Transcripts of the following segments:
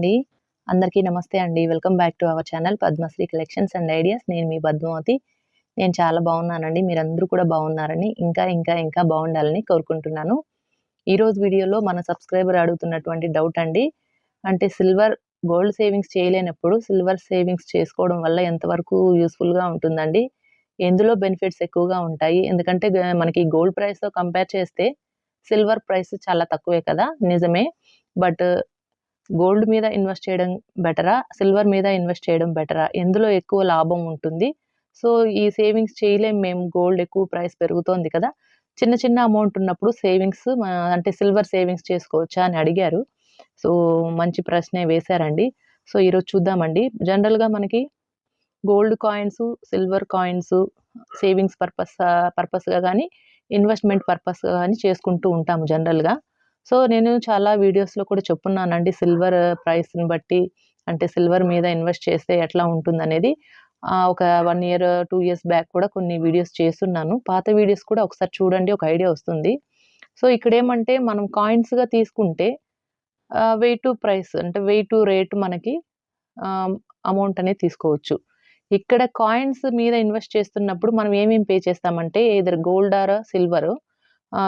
అండి. అందరికీ నమస్తే అండి. Welcome back to our channel Padmasri collections and ideas. నేను మీ పద్మావతి. నేను చాలా బాగున్నానండి. మీరందరూ కూడా బాగున్నారని ఇంకా ఇంకా ఇంకా బాగుండాలని కోరుకుంటున్నాను. ఈరోజు వీడియోలో మన సబ్స్క్రైబర్ అడుగుతున్నటువంటి డౌట్ అండి. అంటే సిల్వర్ గోల్డ్ సేవింగ్స్ చేయలేనప్పుడు సిల్వర్ సేవింగ్స్ చేసుకోవడం వల్ల ఎంతవరకు యూస్ఫుల్గా ఉంటుందండి? ఎందులో బెనిఫిట్స్ ఎక్కువగా ఉంటాయి? ఎందుకంటే మనకి గోల్డ్ ప్రైస్తో కంపేర్ చేస్తే సిల్వర్ ప్రైస్ చాలా తక్కువే కదా? నిజమే. బట్ గోల్డ్ మీద ఇన్వెస్ట్ చేయడం బెటరా? సిల్వర్ మీద ఇన్వెస్ట్ చేయడం బెటరా? ఎందులో ఎక్కువ లాభం ఉంటుంది? సో ఈ సేవింగ్స్ చేయలేం మేము గోల్డ్ ఎక్కువ ప్రైస్ పెరుగుతోంది కదా. చిన్న చిన్న అమౌంట్ ఉన్నప్పుడు సేవింగ్స్ అంటే సిల్వర్ సేవింగ్స్ చేసుకోవచ్చా అని అడిగారు. సో మంచి ప్రశ్నే వేశారండి. సో ఈరోజు చూద్దామండి. జనరల్గా మనకి gold coins silver coins savings purpose పర్పస్గా కానీ ఇన్వెస్ట్మెంట్ పర్పస్గా కానీ చేసుకుంటూ ఉంటాము జనరల్గా. సో నేను చాలా వీడియోస్లో కూడా చెప్పున్నానండి సిల్వర్ ప్రైస్ని బట్టి. అంటే సిల్వర్ మీద ఇన్వెస్ట్ చేస్తే ఎట్లా ఉంటుందనేది. ఒక one year two years back కూడా కొన్ని వీడియోస్ చేస్తున్నాను. పాత వీడియోస్ కూడా ఒకసారి చూడండి ఒక ఐడియా వస్తుంది. సో ఇక్కడ ఏమంటే మనం కాయిన్స్గా తీసుకుంటే వెయిట్ టు ప్రైస్ అంటే వెయిట్ టు రేట్ మనకి అమౌంట్ అనేది తీసుకోవచ్చు. ఇక్కడ కాయిన్స్ మీద ఇన్వెస్ట్ చేస్తున్నప్పుడు మనం ఏమేమి పే చేస్తామంటే either gold or silver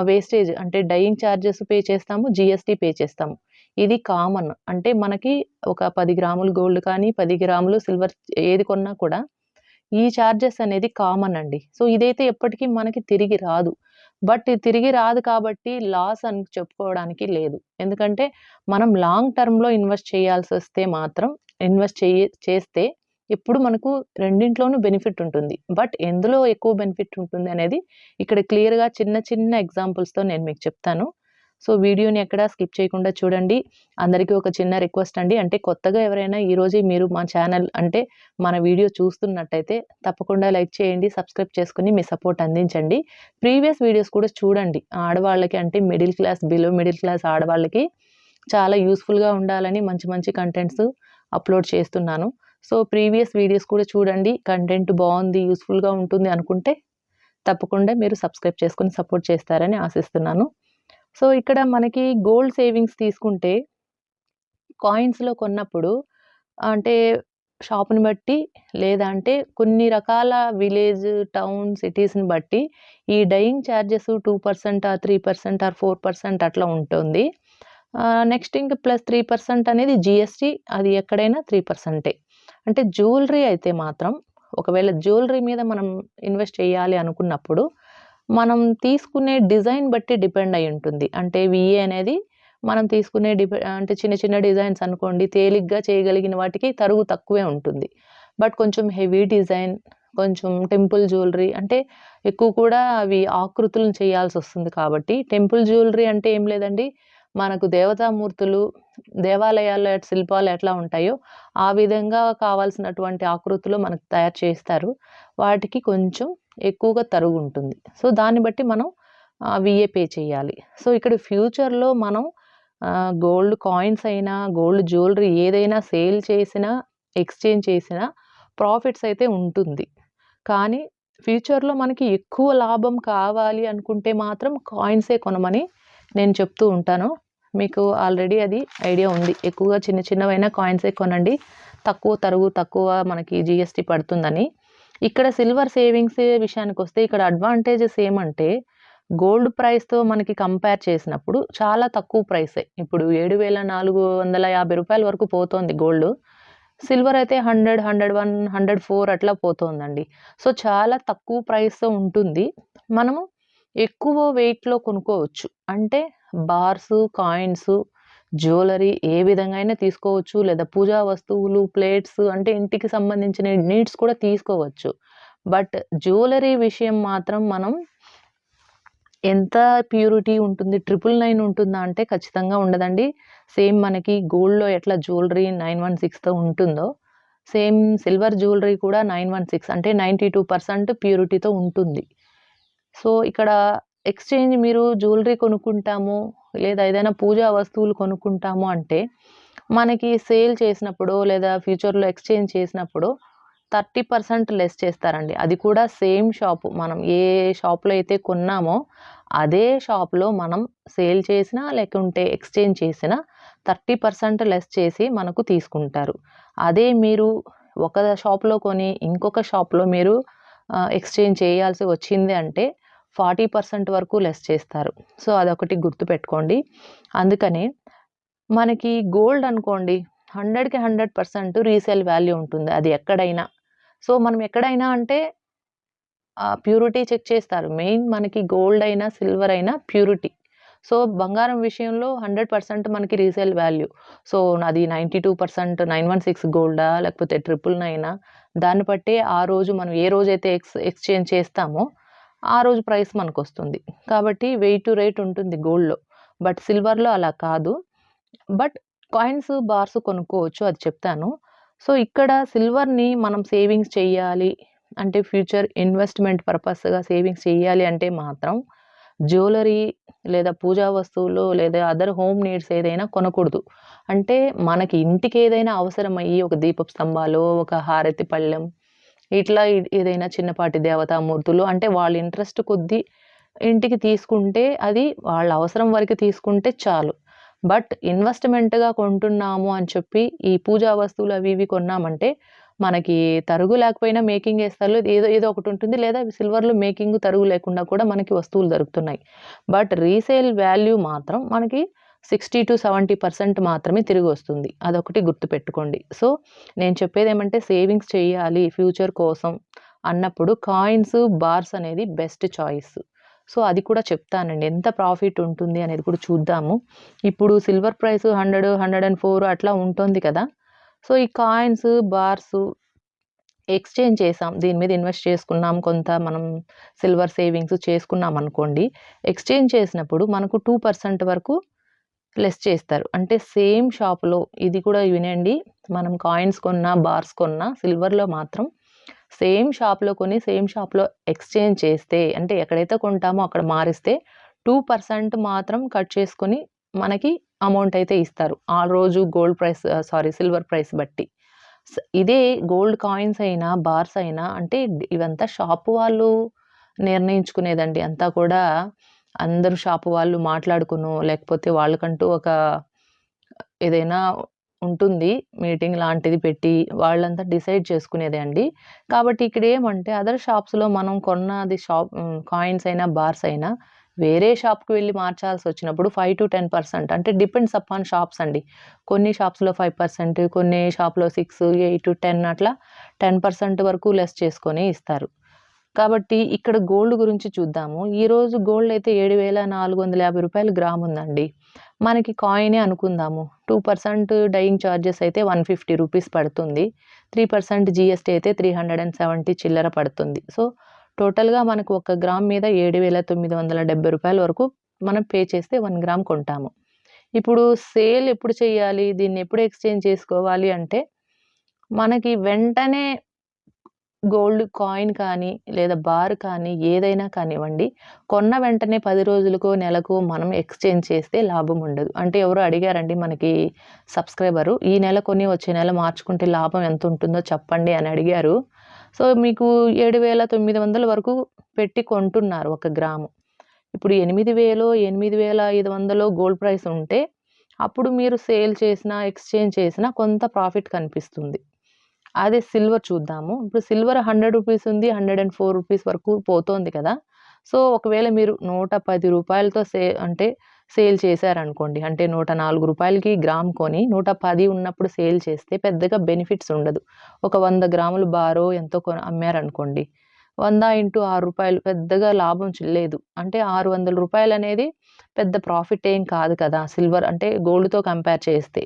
wastage అంటే డైయింగ్ ఛార్జెస్ పే చేస్తాము జిఎస్టీ పే చేస్తాము. ఇది కామన్ అంటే మనకి ఒక పది గ్రాములు గోల్డ్ కానీ పది గ్రాములు సిల్వర్ ఏది కొన్నా కూడా ఈ ఛార్జెస్ అనేది కామన్ అండి. సో ఇదైతే ఎప్పటికీ మనకి తిరిగి రాదు. బట్ తిరిగి రాదు కాబట్టి లాస్ అని చెప్పుకోవడానికి లేదు. ఎందుకంటే మనం లాంగ్ టర్మ్లో ఇన్వెస్ట్ చేయాల్సి వస్తే మాత్రం ఇన్వెస్ట్ చేయ చేస్తే ఎప్పుడు మనకు రెండింట్లోనూ బెనిఫిట్ ఉంటుంది. బట్ ఎందులో ఎక్కువ బెనిఫిట్ ఉంటుంది అనేది ఇక్కడ క్లియర్గా చిన్న చిన్న ఎగ్జాంపుల్స్తో నేను మీకు చెప్తాను. సో వీడియోని ఎక్కడ స్కిప్ చేయకుండా చూడండి. అందరికీ ఒక చిన్న రిక్వెస్ట్ అండి. అంటే కొత్తగా ఎవరైనా ఈరోజు మీరు మా ఛానల్ అంటే మన వీడియో చూస్తున్నట్టయితే తప్పకుండా లైక్ చేయండి సబ్స్క్రైబ్ చేసుకుని మీ సపోర్ట్ అందించండి. ప్రీవియస్ వీడియోస్ కూడా చూడండి. ఆడవాళ్ళకి అంటే middle class below middle class ఆడవాళ్ళకి చాలా యూస్ఫుల్గా ఉండాలని మంచి మంచి కంటెంట్స్ అప్లోడ్ చేస్తున్నాను. సో ప్రీవియస్ వీడియోస్ కూడా చూడండి. కంటెంట్ బాగుంది యూస్ఫుల్గా ఉంటుంది అనుకుంటే తప్పకుండా మీరు సబ్స్క్రైబ్ చేసుకుని సపోర్ట్ చేస్తారని ఆశిస్తున్నాను. సో ఇక్కడ మనకి గోల్డ్ సేవింగ్స్ తీసుకుంటే కాయిన్స్లో కొన్నప్పుడు అంటే షాప్ని బట్టి లేదా అంటే కొన్ని రకాల విలేజ్ టౌన్ సిటీస్ని బట్టి ఈ dyeing charges two percent or three percent or four percent అట్లా ఉంటుంది. నెక్స్ట్ ఇంక ప్లస్ త్రీ పర్సెంట్ అనేది జిఎస్టీ అది ఎక్కడైనా త్రీ పర్సెంటే. అంటే జ్యువెలరీ అయితే మాత్రం ఒకవేళ జ్యువెలరీ మీద మనం ఇన్వెస్ట్ చేయాలి అనుకున్నప్పుడు మనం తీసుకునే డిజైన్ బట్టి డిపెండ్ అయి ఉంటుంది. అంటే విఏ అనేది మనం తీసుకునే డిపె అంటే చిన్న చిన్న డిజైన్స్ అనుకోండి తేలిగ్గా చేయగలిగిన వాటికి తరుగు తక్కువే ఉంటుంది. బట్ కొంచెం హెవీ డిజైన్ కొంచెం టెంపుల్ జ్యువెలరీ అంటే ఎక్కువ కూడా అవి ఆకృతులను చేయాల్సి వస్తుంది కాబట్టి టెంపుల్ జ్యువెలరీ అంటే ఏం లేదండి మనకు దేవతామూర్తులు దేవాలయాల్లో శిల్పాలు ఎట్లా ఉంటాయో ఆ విధంగా కావాల్సినటువంటి ఆకృతులు మనకు తయారు చేస్తారు. వాటికి కొంచెం ఎక్కువగా తరుగు ఉంటుంది. సో దాన్ని బట్టి మనం విఏ పే చేయాలి. సో ఇక్కడ ఫ్యూచర్లో మనం గోల్డ్ కాయిన్స్ అయినా గోల్డ్ జ్యువెలరీ ఏదైనా సేల్ చేసినా ఎక్స్చేంజ్ చేసినా ప్రాఫిట్స్ అయితే ఉంటుంది. కానీ ఫ్యూచర్లో మనకి ఎక్కువ లాభం కావాలి అనుకుంటే మాత్రం కాయిన్సే కొనమని నేను చెప్తూ ఉంటాను. మీకు ఆల్రెడీ అది ఐడియా ఉంది. ఎక్కువగా చిన్న చిన్నవైన కాయిన్సే కొనండి. తక్కువ తరుగు తక్కువ మనకి జిఎస్టీ పడుతుందని. ఇక్కడ సిల్వర్ సేవింగ్స్ విషయానికి వస్తే ఇక్కడ అడ్వాంటేజెస్ ఏమంటే గోల్డ్ ప్రైస్తో మనకి కంపేర్ చేసినప్పుడు చాలా తక్కువ ప్రైసే ఇప్పుడు ఏడు వేల నాలుగు వందల యాభై రూపాయల వరకు పోతోంది గోల్డ్ సిల్వర్ అయితే hundred hundred one hundred four అట్లా పోతోందండి. సో చాలా తక్కువ ప్రైస్తో ఉంటుంది. మనము ఎక్కువ వెయిట్లో కొనుక్కోవచ్చు. అంటే బార్స్ కాయిన్స్ జ్యువెలరీ ఏ విధంగా అయినా తీసుకోవచ్చు. లేదా పూజా వస్తువులు ప్లేట్స్ అంటే ఇంటికి సంబంధించిన నీడ్స్ కూడా తీసుకోవచ్చు. బట్ జ్యువెలరీ విషయం మాత్రం మనం ఎంత ప్యూరిటీ ఉంటుంది ట్రిపుల్ నైన్ ఉంటుందా అంటే ఖచ్చితంగా ఉండదండి. సేమ్ మనకి గోల్డ్లో ఎట్లా జ్యువెలరీ నైన్ వన్ సిక్స్తో ఉంటుందో సేమ్ సిల్వర్ జ్యువెలరీ కూడా నైన్ వన్ సిక్స్ అంటే నైంటీ టూ పర్సెంట్ ప్యూరిటీతో ఉంటుంది. సో ఇక్కడ ఎక్స్చేంజ్ మీరు జ్యువెలరీ కొనుక్కుంటాము లేదా ఏదైనా పూజా వస్తువులు కొనుక్కుంటాము అంటే మనకి సేల్ చేసినప్పుడు లేదా ఫ్యూచర్లో ఎక్స్చేంజ్ చేసినప్పుడు థర్టీ పర్సెంట్ లెస్ చేస్తారండి అది కూడా సేమ్ షాపు మనం ఏ షాప్లో అయితే కొన్నామో అదే షాప్‌లో మనం సేల్ చేసినా, లేకుంటే ఎక్స్‌చేంజ్ చేసినా 30% లెస్ చేసి మనకు తీసుకుంటారు. అదే మీరు ఒక షాప్‌లో కొని ఇంకొక షాప్‌లో మీరు ఎక్స్‌చేంజ్ చేయాల్సి వచ్చింది అంటే 40% వరకు లెస్ చేస్తారు. సో, అదొకటి గుర్తుపెట్టుకోండి. అందుకనే మనకి గోల్డ్ అనుకోండి 100కి 100% రీసేల్ వాల్యూ ఉంటుంది. అది ఎక్కడైనా. సో, మనం ఎక్కడైనా అంటే ప్యూరిటీ చెక్ చేస్తారు. మెయిన్ మనకి గోల్డ్ అయినా, సిల్వర్ అయినా ప్యూరిటీ. సో, బంగారం విషయంలో 100% మనకి రీసేల్ వాల్యూ. సో, నాది 92% 916 గోల్డా లేకపోతే 999 దాన్ని బట్టే ఆ రోజు మనం ఏ రోజైతే ఎక్స్ ఎక్స్‌చేంజ్ చేస్తామో, ఆ రోజు ప్రైస్ మనకు వస్తుంది కాబట్టి వెయిట్ టు రేట్ ఉంటుంది గోల్డ్‌లో. బట్ సిల్వర్‌లో అలా కాదు. బట్ కాయిన్స్, బార్స్ కొనుక్కోవచ్చు అది చెప్తాను. సో, ఇక్కడ సిల్వర్‌ని మనం సేవింగ్స్ చేయాలి అంటే ఫ్యూచర్ ఇన్వెస్ట్‌మెంట్ పర్పస్‌గా సేవింగ్స్ చేయాలి అంటే మాత్రం జ్యువెలరీ లేదా పూజా వస్తువులు లేదా అదర్ హోమ్ నీడ్స్ ఏదైనా కొనకూడదు. అంటే మనకి ఇంటికి ఏదైనా అవసరమయ్యి ఒక దీపపు స్తంభాలు ఒక హారతి పళ్ళెం ఇట్లా ఏదైనా చిన్నపాటి దేవతామూర్తులు అంటే వాళ్ళ ఇంట్రెస్ట్ కొద్దీ ఇంటికి తీసుకుంటే అది వాళ్ళ అవసరం వరకు తీసుకుంటే చాలు. బట్ ఇన్వెస్ట్‌మెంట్‌గా కొంటున్నాము అని చెప్పి ఈ పూజా వస్తువులు అవి ఇవి కొన్నామంటే మనకి తరుగు లేకపోయినా మేకింగ్ వేస్తారు ఏదో ఏదో ఒకటి ఉంటుంది. లేదా సిల్వర్‌లో మేకింగ్ తరుగు లేకుండా కూడా మనకి వస్తువులు దొరుకుతున్నాయి. బట్ రీసేల్ వాల్యూ మాత్రం మనకి 60-70% మాత్రమే తిరిగొస్తుంది. అదొకటి గుర్తుపెట్టుకోండి. సో, నేను చెప్పేది ఏమంటే సేవింగ్స్ చేయాలి ఫ్యూచర్ కోసం అన్నప్పుడు కాయిన్స్, బార్స్ అనేది బెస్ట్ చాయిస్. సో, అది కూడా చెప్తానండి. ఎంత ప్రాఫిట్ ఉంటుంది అనేది కూడా చూద్దాము. ఇప్పుడు సిల్వర్ ప్రైస్ 100, 104 అట్లా ఉంటుంది కదా! సో, ఈ కాయిన్స్, బార్స్ ఎక్స్‌చేంజ్ చేసాం. దీని మీద ఇన్వెస్ట్ చేసుకున్నాం. కొంత మనం సిల్వర్ సేవింగ్స్ చేసుకున్నాం అనుకోండి ఎక్స్‌చేంజ్ చేసినప్పుడు మనకు టూ పర్సెంట్ వరకు లెస్ చేస్తారు. అంటే సేమ్ షాప్‌లో ఇది కూడా వినండి. మనం కాయిన్స్ కొన్నా, బార్స్ కొన్నా సిల్వర్‌లో మాత్రం సేమ్ షాప్‌లో కొని సేమ్ షాప్‌లో ఎక్స్‌చేంజ్ చేస్తే అంటే ఎక్కడైతే కొంటామో అక్కడ మారిస్తే టూ పర్సెంట్ మాత్రం కట్ చేసుకొని మనకి అమౌంట్ అయితే ఇస్తారు. ఆ రోజు gold price sorry silver price బట్టి. ఇదే గోల్డ్ కాయిన్స్ అయినా, బార్స్ అయినా అంటే ఇవంతా షాపు వాళ్ళు నిర్ణయించుకునేదండి. అంతా కూడా అందరూ షాపు వాళ్ళు మాట్లాడుకునో, లేకపోతే వాళ్ళకంటూ ఒక ఏదైనా ఉంటుంది. మీటింగ్ లాంటిది పెట్టి వాళ్ళంతా డిసైడ్ చేసుకునేదే అండి. కాబట్టి ఇక్కడేమంటే అదర్ షాప్స్‌లో మనం కొన్నది షాప్ కాయిన్స్ అయినా, బార్స్ అయినా వేరే షాప్‌కి వెళ్ళి మార్చాల్సి వచ్చినప్పుడు ఫైవ్ టు టెన్ పర్సెంట్ అంటే డిపెండ్స్ అపాన్ షాప్స్ అండి. కొన్ని షాప్స్‌లో ఫైవ్ పర్సెంట్ కొన్ని షాప్‌లో 6, 8, 10 అట్లా 10% వరకు లెస్ చేసుకొని ఇస్తారు. కాబట్టి ఇక్కడ గోల్డ్ గురించి చూద్దాము. ఈరోజు గోల్డ్ అయితే ఏడు వేల నాలుగు వందల యాభై రూపాయలు గ్రామ్ ఉందండి. మనకి కాయినే అనుకుందాము. టూ పర్సెంట్ డైయింగ్ చార్జెస్ అయితే 150 రూపీస్ పడుతుంది. త్రీ పర్సెంట్ జీఎస్టీ అయితే 370 చిల్లర పడుతుంది. సో, టోటల్‌గా మనకు ఒక గ్రామ్ మీద ఏడు వేల తొమ్మిది వందల డెబ్బై రూపాయల వరకు మనం పే చేస్తే వన్ గ్రామ్ కొంటాము. ఇప్పుడు సేల్ ఎప్పుడు చేయాలి? దీన్ని ఎప్పుడు ఎక్స్‌చేంజ్ చేసుకోవాలి అంటే మనకి వెంటనే గోల్డ్ కాయిన్ కానీ, లేదా బార్ కానీ ఏదైనా కానివ్వండి. కొన్న వెంటనే పది రోజులకు నెలకు మనం ఎక్స్‌చేంజ్ చేస్తే లాభం ఉండదు. అంటే ఎవరు అడిగారండి మనకి సబ్‌స్క్రైబరు. ఈ నెల కొని వచ్చే నెల మార్చుకుంటే లాభం ఎంత ఉంటుందో చెప్పండి అని అడిగారు. సో, మీకు 7,900 వరకు పెట్టి కొంటున్నారు ఒక గ్రాము. ఇప్పుడు 8,000 8,500 గోల్డ్ ప్రైస్ ఉంటే అప్పుడు మీరు సేల్ చేసినా, ఎక్స్‌చేంజ్ చేసినా కొంత ప్రాఫిట్ కనిపిస్తుంది. అదే సిల్వర్ చూద్దాము. ఇప్పుడు సిల్వర్ 100 రూపీస్ ఉంది. 104 రూపీస్ వరకు పోతోంది కదా! సో, ఒకవేళ మీరు నూట పది రూపాయలతో సే అంటే సేల్ చేశారనుకోండి. అంటే నూట నాలుగు రూపాయలకి గ్రామ్ కొని 110 ఉన్నప్పుడు సేల్ చేస్తే పెద్దగా బెనిఫిట్స్ ఉండదు. ఒక వంద గ్రాములు బారో ఎంతో కొ అమ్మారనుకోండి. వంద ఇంటూ ఆరు రూపాయలు పెద్దగా లాభం లేదు. అంటే ఆరు వందల రూపాయలు అనేది పెద్ద ప్రాఫిట్ ఏం కాదు కదా! సిల్వర్ అంటే గోల్డ్‌తో కంపేర్ చేస్తే.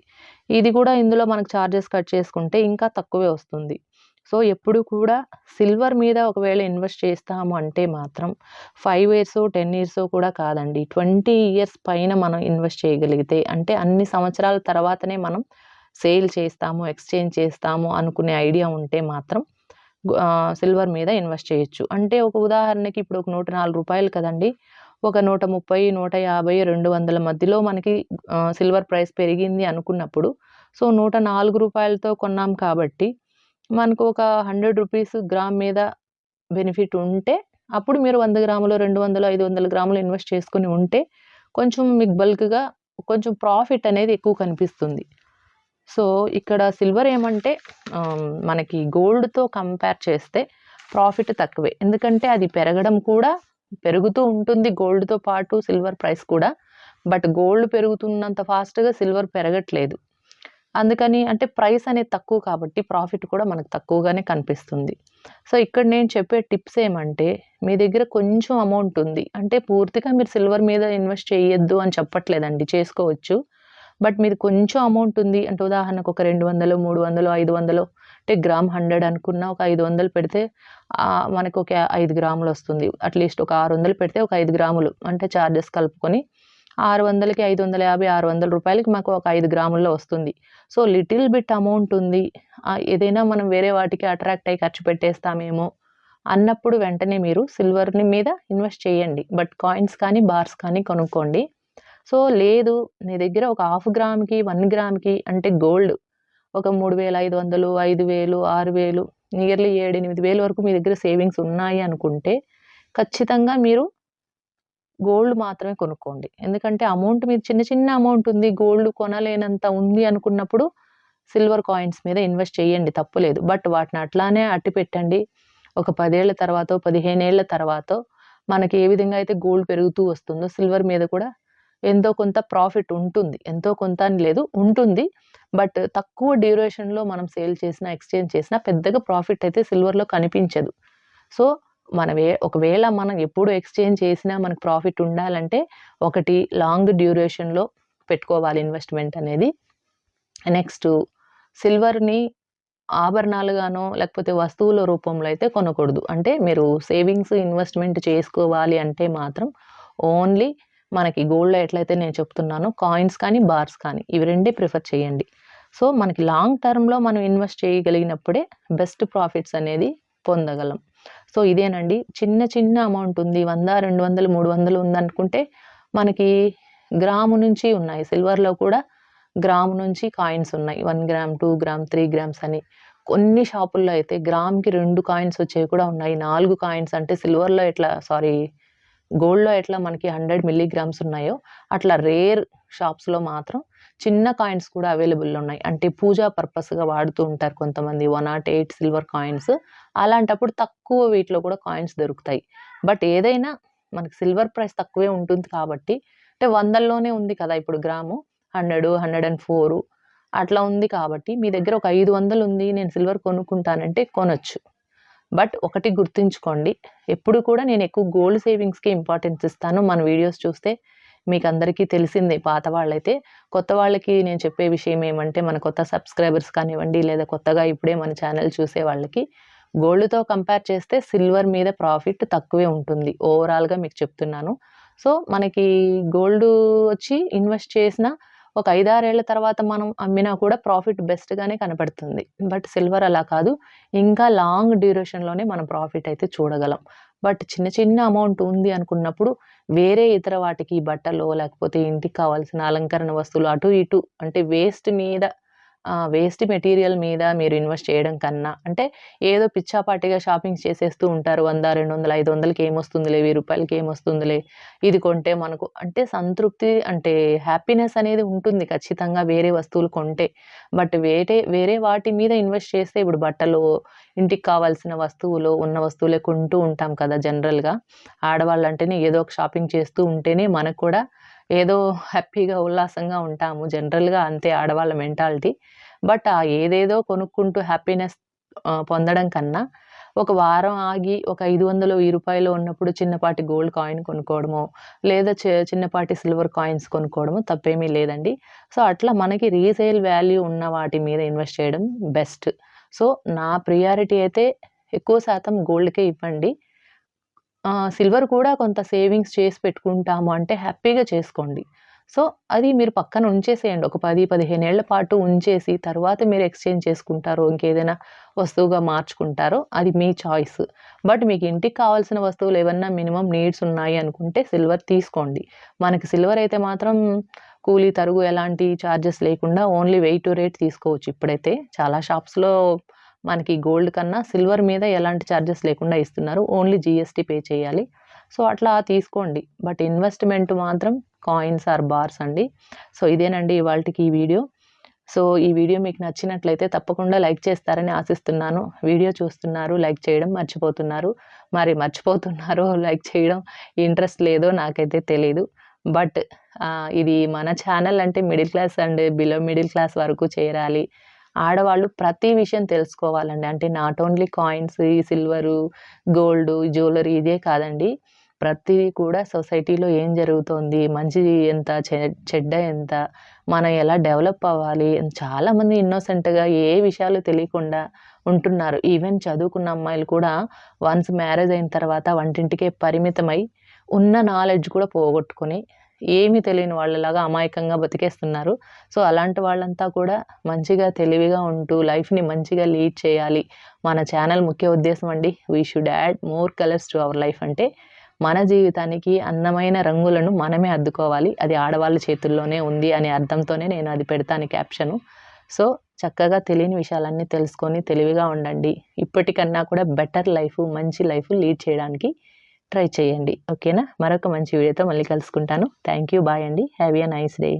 ఇది కూడా ఇందులో మనకు చార్జెస్ కట్ చేసుకుంటే ఇంకా తక్కువే వస్తుంది. సో, ఎప్పుడు కూడా సిల్వర్ మీద ఒకవేళ ఇన్వెస్ట్ చేస్తాము అంటే మాత్రం ఫైవ్ ఇయర్స్ టెన్ ఇయర్స్ కూడా కాదండి. 20 ఇయర్స్ పైన మనం ఇన్వెస్ట్ చేయగలిగితే అంటే అన్ని సంవత్సరాల తర్వాతనే మనం సేల్ చేస్తాము, ఎక్స్‌చేంజ్ చేస్తాము అనుకునే ఐడియా ఉంటే మాత్రం సిల్వర్ మీద ఇన్వెస్ట్ చేయొచ్చు. అంటే ఒక ఉదాహరణకి ఇప్పుడు ఒక నూట నాలుగు రూపాయలు కదండీ! ఒక 130, 150, 200 మధ్యలో మనకి సిల్వర్ ప్రైస్ పెరిగింది అనుకున్నప్పుడు సో, నూట నాలుగు రూపాయలతో కొన్నాం కాబట్టి మనకు ఒక 100 రూపీస్ గ్రామ్ మీద బెనిఫిట్ ఉంటే అప్పుడు మీరు వంద గ్రాములు, 200, 500 గ్రాములు ఇన్వెస్ట్ చేసుకుని ఉంటే కొంచెం మీకు బల్క్‌గా కొంచెం ప్రాఫిట్ అనేది ఎక్కువ కనిపిస్తుంది. సో, ఇక్కడ సిల్వర్ ఏమంటే మనకి గోల్డ్‌తో కంపేర్ చేస్తే ప్రాఫిట్ తక్కువే. ఎందుకంటే అది పెరగడం కూడా పెరుగుతూ ఉంటుంది గోల్డ్‌తో పాటు సిల్వర్ ప్రైస్ కూడా. బట్ గోల్డ్ పెరుగుతున్నంత ఫాస్ట్‌గా సిల్వర్ పెరగట్లేదు. అందుకని అంటే ప్రైస్ అనేది తక్కువ కాబట్టి ప్రాఫిట్ కూడా మనకు తక్కువగానే కనిపిస్తుంది. సో, ఇక్కడ నేను చెప్పే టిప్స్ ఏమంటే మీ దగ్గర కొంచెం అమౌంట్ ఉంది. అంటే పూర్తిగా మీరు సిల్వర్ మీద ఇన్వెస్ట్ చేయొద్దు అని చెప్పట్లేదండి. చేసుకోవచ్చు. బట్ మీది కొంచెం అమౌంట్ ఉంది. అంటే ఉదాహరణకు ఒక 200, 300, 500 అంటే గ్రామ్ 100 అనుకున్న ఒక 500 పెడితే మనకు ఒక ఐదు గ్రాములు వస్తుంది అట్‌లీస్ట్ ఒక 600 పెడితే ఒక ఐదు గ్రాములు అంటే చార్జెస్ కలుపుకొని 600కి 550, 600 రూపాయలకి మాకు ఒక ఐదు గ్రాముల్లో వస్తుంది. సో, లిటిల్ బిట్ అమౌంట్ ఉంది. ఏదైనా మనం వేరే వాటికి అట్రాక్ట్ అయ్యి ఖర్చు పెట్టేస్తామేమో అన్నప్పుడు వెంటనే మీరు సిల్వర్‌ని మీద ఇన్వెస్ట్ చేయండి. బట్ కాయిన్స్ కానీ, బార్స్ కానీ కొనుక్కోండి. సో, లేదు నీ దగ్గర ఒక హాఫ్ గ్రామ్‌కి, వన్ గ్రామ్‌కి అంటే గోల్డ్ ఒక 3500, 5000, 6000 నియర్లీ 7, 8000 వరకు మీ దగ్గర సేవింగ్స్ ఉన్నాయి అనుకుంటే ఖచ్చితంగా మీరు గోల్డ్ మాత్రమే కొనుక్కోండి. ఎందుకంటే అమౌంట్ మీద చిన్న చిన్న అమౌంట్ ఉంది. గోల్డ్ కొనలేనంత ఉంది అనుకున్నప్పుడు సిల్వర్ కాయిన్స్ మీద ఇన్వెస్ట్ చేయండి తప్పులేదు. బట్ వాటిని అట్లానే అట్టిపెట్టండి. ఒక 10 ఏళ్ళ తర్వాతో, 15 ఏళ్ళ మనకి ఏ విధంగా అయితే గోల్డ్ పెరుగుతూ వస్తుందో సిల్వర్ మీద కూడా ఎంతో కొంత ప్రాఫిట్ ఉంటుంది. ఎంతో కొంత అని లేదు ఉంటుంది. బట్ తక్కువ డ్యూరేషన్‌లో మనం సేల్ చేసినా, ఎక్స్‌చేంజ్ చేసినా పెద్దగా ప్రాఫిట్ అయితే సిల్వర్‌లో కనిపించదు. సో, మన వే ఒకవేళ మనం ఎప్పుడు ఎక్స్‌చేంజ్ చేసినా మనకు ప్రాఫిట్ ఉండాలంటే ఒకటి లాంగ్ డ్యూరేషన్‌లో పెట్టుకోవాలి ఇన్వెస్ట్‌మెంట్ అనేది. నెక్స్ట్ సిల్వర్‌ని ఆభరణాలుగానో లేకపోతే వస్తువుల రూపంలో అయితే కొనకూడదు. అంటే మీరు సేవింగ్స్, ఇన్వెస్ట్‌మెంట్ చేసుకోవాలి అంటే మాత్రం ఓన్లీ మనకి గోల్డ్‌లో ఎట్లయితే నేను చెప్తున్నానో కాయిన్స్ కానీ, బార్స్ కానీ ఇవి రెండే ప్రిఫర్ చేయండి. సో, మనకి లాంగ్ టర్మ్‌లో మనం ఇన్వెస్ట్ చేయగలిగినప్పుడే బెస్ట్ ప్రాఫిట్స్ అనేది పొందగలం. సో, ఇదేనండి. చిన్న చిన్న అమౌంట్ ఉంది. 100, 200, 300 ఉందనుకుంటే మనకి గ్రాము నుంచి ఉన్నాయి. సిల్వర్‌లో కూడా గ్రాము నుంచి కాయిన్స్ ఉన్నాయి. One gram, two gram, three grams అని. కొన్ని షాపుల్లో అయితే గ్రామ్‌కి రెండు కాయిన్స్ వచ్చేవి కూడా ఉన్నాయి. నాలుగు కాయిన్స్ అంటే సిల్వర్‌లో ఎట్లా సారీ గోల్డ్‌లో ఎట్లా మనకి 100 మిల్లీగ్రామ్స్ ఉన్నాయో అట్లా రేర్ షాప్స్‌లో మాత్రం చిన్న కాయిన్స్ కూడా అవైలబుల్‌లో ఉన్నాయి. అంటే పూజా పర్పస్‌గా వాడుతూ ఉంటారు కొంతమంది 108 సిల్వర్ కాయిన్స్. అలాంటప్పుడు తక్కువ వీటిలో కూడా కాయిన్స్ దొరుకుతాయి. బట్ ఏదైనా మనకి సిల్వర్ ప్రైస్ తక్కువే ఉంటుంది కాబట్టి అంటే వందల్లోనే ఉంది కదా! ఇప్పుడు గ్రాము 100, 104 అట్లా ఉంది కాబట్టి మీ దగ్గర ఒక 500 ఉంది. నేను సిల్వర్ కొనుక్కుంటానంటే కొనొచ్చు. బట్ ఒకటి గుర్తుంచుకోండి. ఎప్పుడు కూడా నేను ఎక్కువ గోల్డ్ సేవింగ్స్‌కి ఇంపార్టెన్స్ ఇస్తాను. మన వీడియోస్ చూస్తే మీకు అందరికీ తెలిసిందే పాత వాళ్ళైతే. కొత్త వాళ్ళకి నేను చెప్పే విషయం ఏమంటే మన కొత్త సబ్‌స్క్రైబర్స్ కానివ్వండి లేదా కొత్తగా ఇప్పుడే మన ఛానల్ చూసే వాళ్ళకి గోల్డ్‌తో కంపేర్ చేస్తే సిల్వర్ మీద ప్రాఫిట్ తక్కువే ఉంటుంది. ఓవరాల్‌గా మీకు చెప్తున్నాను. సో, మనకి గోల్డ్ వచ్చి ఇన్వెస్ట్ చేసినా ఒక ఐదారేళ్ళ తర్వాత మనం అమ్మినా కూడా ప్రాఫిట్ బెస్ట్‌గానే కనపడుతుంది. బట్ సిల్వర్ అలా కాదు. ఇంకా లాంగ్ డ్యూరేషన్‌లోనే మనం ప్రాఫిట్ అయితే చూడగలం. బట్ చిన్న చిన్న అమౌంట్ ఉంది అనుకున్నప్పుడు వేరే ఇతర వాటికి బట్టలో లేకపోతే ఇంటికి కావాల్సిన అలంకరణ వస్తువులు అటు ఇటు అంటే వేస్ట్ మీద వేస్ట్ మెటీరియల్ మీద మీరు ఇన్వెస్ట్ చేయడం కన్నా అంటే ఏదో పిచ్చాపాటిగా షాపింగ్ చేసేస్తూ ఉంటారు. 100, 200, 500కి ఏమొస్తుందిలే, వెయ్యి రూపాయలకి ఏమొస్తుందిలే, ఇది కొంటే మనకు అంటే సంతృప్తి అంటే హ్యాపీనెస్ అనేది ఉంటుంది ఖచ్చితంగా వేరే వస్తువులు కొంటే. బట్ వేరే వేరే వాటి మీద ఇన్వెస్ట్ చేస్తే ఇప్పుడు బట్టలు ఇంటికి కావాల్సిన వస్తువులు ఉన్న వస్తువులే కొంటూ ఉంటాం కదా! జనరల్‌గా. ఆడవాళ్ళంటేనే ఏదో ఒక షాపింగ్ చేస్తూ ఉంటేనే మనకు కూడా ఏదో హ్యాపీగా, ఉల్లాసంగా ఉంటాము. జనరల్‌గా అంతే ఆడవాళ్ళ మెంటాలిటీ. బట్ ఆ ఏదేదో కొనుక్కుంటూ హ్యాపీనెస్ పొందడం కన్నా ఒక వారం ఆగి ఒక ఐదు వందలు వెయ్యి రూపాయలు ఉన్నప్పుడు చిన్నపాటి గోల్డ్ కాయిన్ కొనుక్కోవడమో లేదా చిన్నపాటి సిల్వర్ కాయిన్స్ కొనుక్కోవడమో తప్పేమీ లేదండి. సో, అట్లా మనకి రీసేల్ వాల్యూ ఉన్న వాటి మీద ఇన్వెస్ట్ చేయడం బెస్ట్. సో, నా ప్రియారిటీ అయితే ఎక్కువ శాతం గోల్డ్‌కే ఇవ్వండి. సిల్వర్ కూడా కొంత సేవింగ్స్ చేసి పెట్టుకుంటాము అంటే హ్యాపీగా చేసుకోండి. సో, అది మీరు పక్కన ఉంచేసేయండి. ఒక 10, 15 ఏళ్ళ పాటు ఉంచేసి తర్వాత మీరు ఎక్స్‌చేంజ్ చేసుకుంటారో, ఇంకేదైనా వస్తువుగా మార్చుకుంటారో అది మీ చాయిస్. బట్ మీకు ఇంటికి కావాల్సిన వస్తువులు ఏమన్నా మినిమం నీడ్స్ ఉన్నాయి అనుకుంటే సిల్వర్ తీసుకోండి. మనకి సిల్వర్ అయితే మాత్రం కూలీ, తరుగు ఎలాంటి చార్జెస్ లేకుండా ఓన్లీ వెయిట్ టు రేట్ తీసుకోవచ్చు ఇప్పుడైతే. చాలా షాప్స్‌లో మనకి గోల్డ్ కన్నా సిల్వర్ మీద ఎలాంటి ఛార్జెస్ లేకుండా ఇస్తున్నారు ఓన్లీ జీఎస్టీ పే చేయాలి సో అట్లా తీసుకోండి బట్ ఇన్వెస్ట్మెంట్ మాత్రం కాయిన్స్ ఆర్ బార్స్ అండి. సో ఇదేనండి ఇవాళకి ఈ వీడియో. సో ఈ వీడియో మీకు నచ్చినట్లయితే తప్పకుండా లైక్ చేస్తారని ఆశిస్తున్నాను. వీడియో చూస్తున్నారు లైక్ చేయడం మర్చిపోతున్నారు. మరి మర్చిపోతున్నారు లైక్ చేయడం ఇంట్రెస్ట్ లేదో నాకైతే తెలీదు. బట్ ఇది మన ఛానల్ అంటే middle class and below middle class వరకు చేరాలి. ఆడవాళ్ళు ప్రతి విషయం తెలుసుకోవాలండి. అంటే నాట్ ఓన్లీ కాయిన్స్ ఈ సిల్వరు గోల్డ్ జ్యువెలరీ ఇదే కాదండి. ప్రతిదీ కూడా సొసైటీలో ఏం జరుగుతోంది? మంచి ఎంత? చెడ్డ ఎంత? మనం ఎలా డెవలప్ అవ్వాలి? చాలామంది ఇన్నోసెంట్గా ఏ విషయాలు తెలియకుండా ఉంటున్నారు. ఈవెన్ చదువుకున్న అమ్మాయిలు కూడా వన్స్ మ్యారేజ్ అయిన తర్వాత వంటింటికే పరిమితమై ఉన్న నాలెడ్జ్ కూడా పోగొట్టుకొని ఏమీ తెలియని వాళ్ళలాగా అమాయకంగా బతికేస్తున్నారు. సో అలాంటి వాళ్ళంతా కూడా మంచిగా తెలివిగా ఉంటూ లైఫ్ని మంచిగా లీడ్ చేయాలి. మన ఛానల్ ముఖ్య ఉద్దేశం అండి we should add more colours to our life అంటే మన జీవితానికి అందమైన రంగులను మనమే అద్దుకోవాలి. అది ఆడవాళ్ళ చేతుల్లోనే ఉంది అనే అర్థంతోనే నేను అది పెడతాను క్యాప్షను. సో చక్కగా తెలియని విషయాలన్నీ తెలుసుకొని తెలివిగా ఉండండి. ఇప్పటికన్నా కూడా బెటర్ లైఫ్ మంచి లైఫ్ లీడ్ చేయడానికి ట్రై చేయండి. ఓకేనా? మరొక మంచి వీడియోతో మళ్ళీ కలుసుకుంటాను. థ్యాంక్ యూ బాయ్ అండి. Have a nice day.